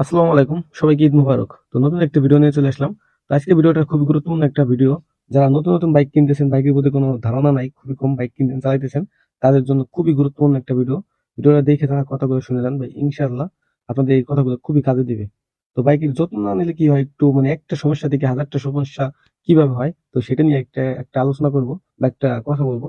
আসসালামু আলাইকুম, সবাইকে ঈদ মুবারক। তো নতুন একটা ভিডিও নিয়ে চলে আসলাম। তো আজকে ভিডিওটা খুবই গুরুত্বপূর্ণ একটা ভিডিও যারা নতুন নতুন বাইক কিনতেছেন বাইকের প্রতি কোনো ধারণা নাই, খুবই কম বাইক কিনতেন চালাইতেছেন, তাদের জন্য খুবই গুরুত্বপূর্ণ একটা ভিডিও ভিডিওটা দেখে তারা কথাগুলো শুনে যান ভাই, ইনশাআল্লাহ আপনাদের এই কথাগুলো খুবই কাজে দিবে। তো বাইকের যত্ন না নিলে কি হয়, একটু মানে একটা সমস্যা থেকে হাজারটা সমস্যা কীভাবে হয়, তো সেটা নিয়ে একটা একটা আলোচনা করব বা একটা কথা বলব।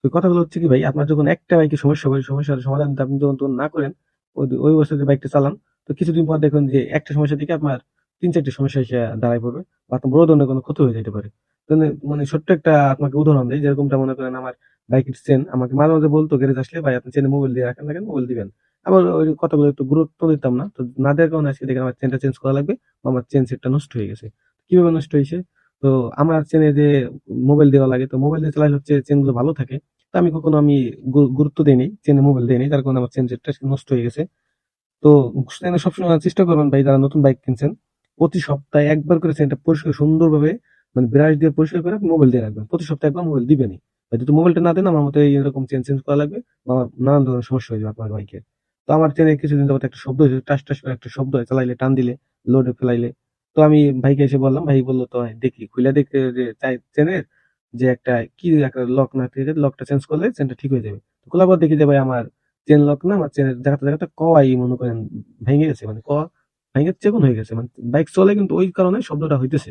তো কথাগুলো হচ্ছে কি ভাই, আপনার যখন একটা বাইকের সমস্যা হয়, সমস্যার সমাধান আপনি যখন না করেন, ওই ওই অবস্থাতে বাইকটা চালান। তো কিছুদিন পর দেখুন যে একটা সমস্যা থেকে আপনার তিন চারটে সমস্যা এসে দাঁড়ায় পড়বে বা আপনার বড় ধরনের কোনো ক্ষতি হয়ে যেতে পারে। মানে- মানে ছোট্ট একটা আপনাকে উদাহরণ দিই, যেরকমটা মনে করেন আমার বাইকের চেন আমাকে মাঝে মাঝে বলতো গ্যারেজ আসলে ভাই, আপনি চেনে মোবাইল দিয়ে রাখেন রাখেন মোবাইল দিবেন। আবার ওই কথাগুলো একটু গুরুত্ব দিতাম না, তো না দেওয়ার কারণে আজকে দেখেন আমার চেনটা চেঞ্জ করা লাগবে আমার চেন সেটটা নষ্ট হয়ে গেছে। কীভাবে নষ্ট হয়েছে? তো আমার চেনে যে মোবাইল দেওয়া লাগে, তো মোবাইল দিয়ে চালাইলে হচ্ছে চেনগুলো ভালো থাকে। তো আমি কখনো আমি গুরুত্ব দিইনি চেনে মোবাইল দিইনি তার কারণে আমার চেন সেটটা নষ্ট হয়ে গেছে। তো সবসময় চেষ্টা করবেন ভাই, যারা নতুন বাইক কিনছেন। প্রতি সপ্তাহে একবার করে চেনটা পরিষ্কার সুন্দরভাবে মানে ব্রাশ দিয়ে পরিষ্কার করে মোবাইল দিয়ে রাখবেন। প্রতি সপ্তাহে একবার মোবাইল দিবেনই। ভাই, যদি মোবাইলটা না দেন, আমার মতো এরকম চেন চেঞ্জ করা লাগবে আমার নানান ধরনের সমস্যা হয়ে যাবে আপনার বাইকের তো আমার চেনে কিছুদিন যাবত একটা শব্দ হয়েছে, টাস টাস করে একটা শব্দ হয়, চালাইলে টান দিলে লোডে ফেলাইলে। তো আমি ভাইকে এসে বললাম, ভাই বলল, তো দেখি খুলে দেখে যে চাই চেনের যে একটা কি একটা লক না লকটা চেঞ্জ করলে চেনটা ঠিক হয়ে যাবে। তো খোলার পর দেখি যে ভাই, আমার চেন লক না আমার চেনের জায়গাটা জায়গাটা কওয়াই মনে করেন ভেঙে গেছে মানে ক ভেঙে চেগুন হয়ে গেছে মানে বাইক চলে কিন্তু ওই কারণে শব্দটা হইতেছে।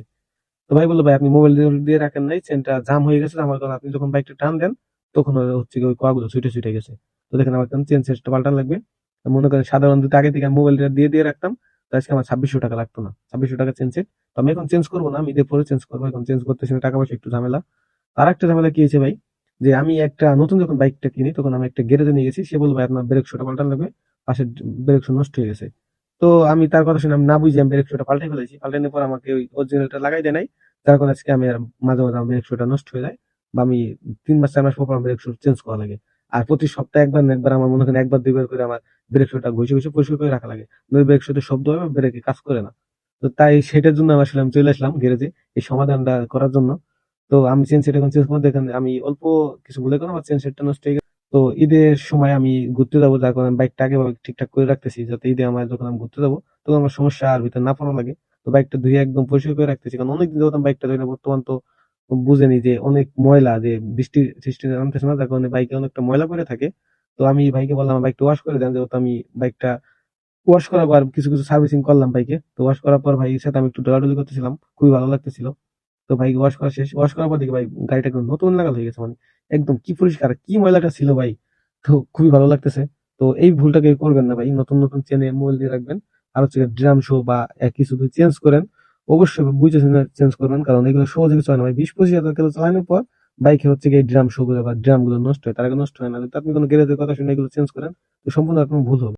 তো ভাই বলল ভাই আপনি মোবাইল দিয়ে রাখেন নাই চেনটা জাম হয়ে গেছে আমার কারণে আপনি যখন বাইকটা টান দেন তখন হচ্ছে কি ওই কোয়াগুলো ছুটে ছুটে গেছে। তো দেখেন আমার চেন সেটটা পাল্টান লাগবে। মনে করেন সাধারণত আগে থেকে মোবাইলটা দিয়ে দিয়ে রাখতাম তো আজকে আমার ছাব্বিশশো টাকা লাগতো না ছাব্বিশশো টাকা চেন সেট তো আমি এখন চেঞ্জ করব না আমি ঈদের পরে চেঞ্জ করব এখন চেঞ্জ করতেছি না, টাকা পয়সা একটু ঝামেলা। আর একটা ঝামেলা কি হয়েছে ভাই? যে আমি একটা নতুন যখন বাইকটা কিনি, তখন আমি একটা গ্যারেজে নিয়ে গেছি। সে বলব আপনার ব্রেক শোটা পাল্টান লাগবে। পাশের ব্রেক শো নষ্ট হয়ে গেছে। তো আমি তার কথা শুনে আমি না বুঝে আমি ব্রেক শোটা পাল্টে ফেলেছি। পাল্টানোর পর আমাকে ওই অরিজিনালটা লাগাই দেয় নাই। যার কারণে আজকে আমি মাঝে মাঝে আমার ব্রেক শোটা নষ্ট হয়ে যায় বা আমি তিন মাস, চার মাস পর ব্রেক শো চেঞ্জ করা লাগে। আর প্রতি সপ্তাহে একবার না একবার আমার মনে করেন একবার, দুইবার করে আমার ব্রেক শোটা ঘুষে ঘুষে, পরিষ্কার করে রাখা লাগে। নই ব্রেক শোতে শব্দ হবে ব্রেকে কাজ করে না। তো তাই সেটার জন্য আসলে আমি চলে আসলাম গ্যারেজে। এই সমাধানটা করার জন্য তো আমি চেন সেট এখন চেঞ্জ করে দেখেন, আমি অল্প কিছু ভুলে আমার চেন সেটটা নষ্ট হয়ে তো ঈদের সময় আমি ঘুরতে যাব যার কারণে বাইকটা আগে ঠিকঠাক করে রাখতেছি, যাতে ঈদে আমার যখন আমি ঘুরতে যাব, তখন আমার সমস্যা আর ভিতরে না পড়া লাগে। তো বাইকটা ধুয়ে একদম পরিষ্কার করে রাখতেছি, কারণ অনেকদিন যখন বাইকটা না, বর্তমান তো বুঝেনি যে অনেক ময়লা যে বৃষ্টি সৃষ্টি নামতেছে না যার কারণে বাইকে অনেকটা ময়লা করে থাকে। তো আমি ভাইকে বললাম বাইকটা ওয়াশ করে দেন। যেহেতু আমি বাইকটা ওয়াশ করার পর কিছু কিছু সার্ভিসিং করলাম বাইকে তো ওয়াশ করার পর ভাইয়ের সাথে আমি একটু ডলাডলি করতেছিলাম, খুবই ভালো লাগতেছিল। তো ভাই ওয়াশ করা শেষ ওয়াশ করার পর দেখি ভাই গাড়িটা একদম নতুন লাগাল হয়ে গেছে মানে একদম কি পরিষ্কার, কি ময়লাটা ছিল ভাই, তো খুবই ভালো লাগতেছে। তো এই ভুলটাকে করবেন না ভাই, নতুন নতুন চেনে মোবাইল দিয়ে রাখবেন, আর হচ্ছে ড্রাম শো বা একই শুধু চেঞ্জ করেন, অবশ্যই বুঝে চেঞ্জ করবেন, কারণ এগুলো সহজে কিছু হয় না ভাই, বিশ পঁচিশ হাজার কিলো চালানোর পর বাইকে হচ্ছে গিয়ে ড্রাম শো গুলো বা ড্রামগুলো নষ্ট হয়, তার আগে নষ্ট হয় না আপনি কোনো গ্যারেজের কথা শুনে এগুলো চেঞ্জ করেন, তো সম্পূর্ণ আপনার ভুল হবে।